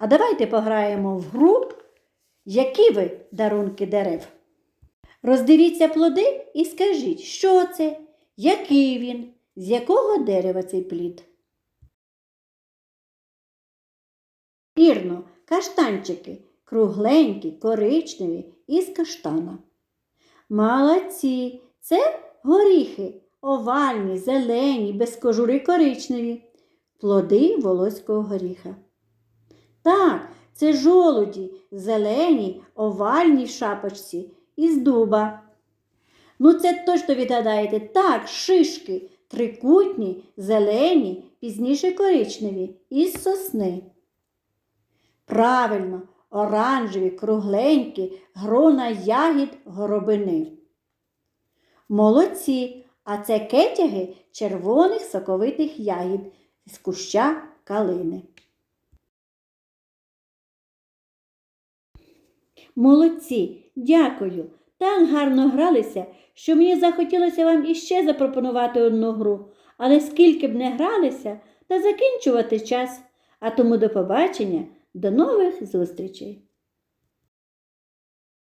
А давайте пограємо в гру, які ви дарунки дерев. Роздивіться плоди і скажіть, що це, який він, з якого дерева цей плід. Вірно, каштанчики кругленькі, коричневі із каштана. Молодці, це горіхи, овальні, зелені, без кожури коричневі, плоди волоського горіха. Так, це жолуді, зелені, овальні шапочці із дуба. Ну, це точно відгадаєте. Так, шишки, трикутні, зелені, пізніше коричневі, із сосни. Правильно, оранжеві, кругленькі, грона ягід горобини. Молодці, а це кетяги червоних соковитих ягід з куща калини. Молодці, дякую. Так гарно гралися, що мені захотілося вам іще запропонувати одну гру, але скільки б не гралися, та закінчувати час. А тому до побачення, до нових зустрічей!